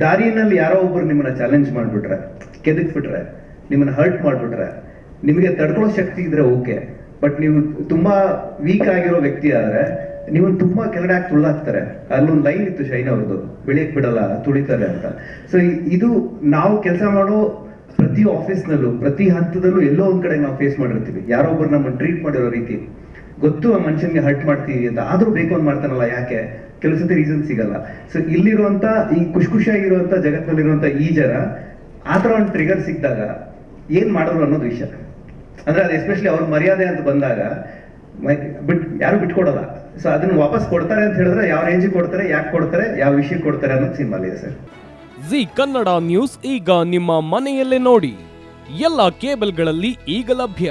ದಾರಿನಲ್ಲಿ ಯಾರೋ ಒಬ್ರು ನಿಮ್ಮನ್ನ ಚಾಲೆಂಜ್ ಮಾಡ್ಬಿಟ್ರೆ, ಕೆದಕ್ಬಿಟ್ರೆ, ನಿಮ್ಮನ್ನ ಹರ್ಟ್ ಮಾಡ್ಬಿಟ್ರೆ, ನಿಮಗೆ ತಡ್ಕೊಳ್ಳೋ ಶಕ್ತಿ ಇದ್ರೆ ಓಕೆ ಬಟ್ ನೀವು ತುಂಬಾ ವೀಕ್ ಆಗಿರೋ ವ್ಯಕ್ತಿ ಆದ್ರೆ ನೀವು ತುಂಬಾ ಕೆಳಗಡೆ ಹಾಕಿ ತುಳಿದಾಕ್ತಾರೆ. ಅಲ್ಲೊಂದು ಲೈನ್ ಇತ್ತು ಶೈನ್ ಅವ್ರದ್ದು ಬೆಳೆಯಕ್ ಬಿಡಲ್ಲ, ತುಳಿತಾರೆ ಅಂತ. ಸೊ ಇದು ನಾವು ಕೆಲಸ ಮಾಡೋ ಪ್ರತಿ ಆಫೀಸ್ನಲ್ಲೂ ಪ್ರತಿ ಹಂತದಲ್ಲೂ ಎಲ್ಲೋ ಒಂದ್ ಕಡೆ ನಾವು ಫೇಸ್ ಮಾಡಿರ್ತೀವಿ. ಯಾರೋ ಒಬ್ರು ನಮ್ಮನ್ನ ಟ್ರೀಟ್ ಮಾಡಿರೋ ರೀತಿ. ಗೊತ್ತು ಆ ಮನುಷ್ಯನಿಗೆ ಹರ್ಟ್ ಮಾಡ್ತೀವಿ ಅಂತ. ಆದ್ರೂ ಬೇಕು ಅಂತ ಮಾಡ್ತಾನಲ್ಲ ಯಾಕೆ? ಕೆಲವು ಸತಿ ರೀಸನ್ ಸಿಗಲ್ಲ. ಸೊ ಇಲ್ಲಿರುವಂತ ಈ ಖುಷಿ ಖುಷಿಯಾಗಿರುವಂತ ಜಗತ್ತಿನಲ್ಲಿರುವಂತ ಈ ಜನ ಥರ ಒಂದು ಟ್ರಿಗರ್ ಸಿಕ್ಕಿದಾಗ ಏನ್ ಮಾಡೋರು ಅನ್ನೋದು ವಿಷಯ. ಅಂದ್ರೆ ಅದು ಎಸ್ಪೆಷಲಿ ಅವ್ರ ಮರ್ಯಾದೆ ಅಂತ ಬಂದಾಗ ಬಿಟ್, ಯಾರು ಬಿಟ್ಕೊಡಲ್ಲ. ಸೊ ಅದನ್ನ ವಾಪಸ್ ಕೊಡ್ತಾರೆ ಅಂತ ಹೇಳಿದ್ರೆ ಯಾವ ರೇಂಜ್ ಕೊಡ್ತಾರೆ, ಯಾಕೆ ಕೊಡ್ತಾರೆ, ಯಾವ ವಿಷಯ ಕೊಡ್ತಾರೆ ಅನ್ನೋದು ಸಿನಿಮಾ ಇದೆ ಸರ್. ಜಿ ಕನ್ನಡ ನ್ಯೂಸ್ ಈಗ ನಿಮ್ಮ ಮನೆಯಲ್ಲೇ ನೋಡಿ. ಎಲ್ಲ ಕೇಬಲ್ಗಳಲ್ಲಿ ಈಗ ಲಭ್ಯ.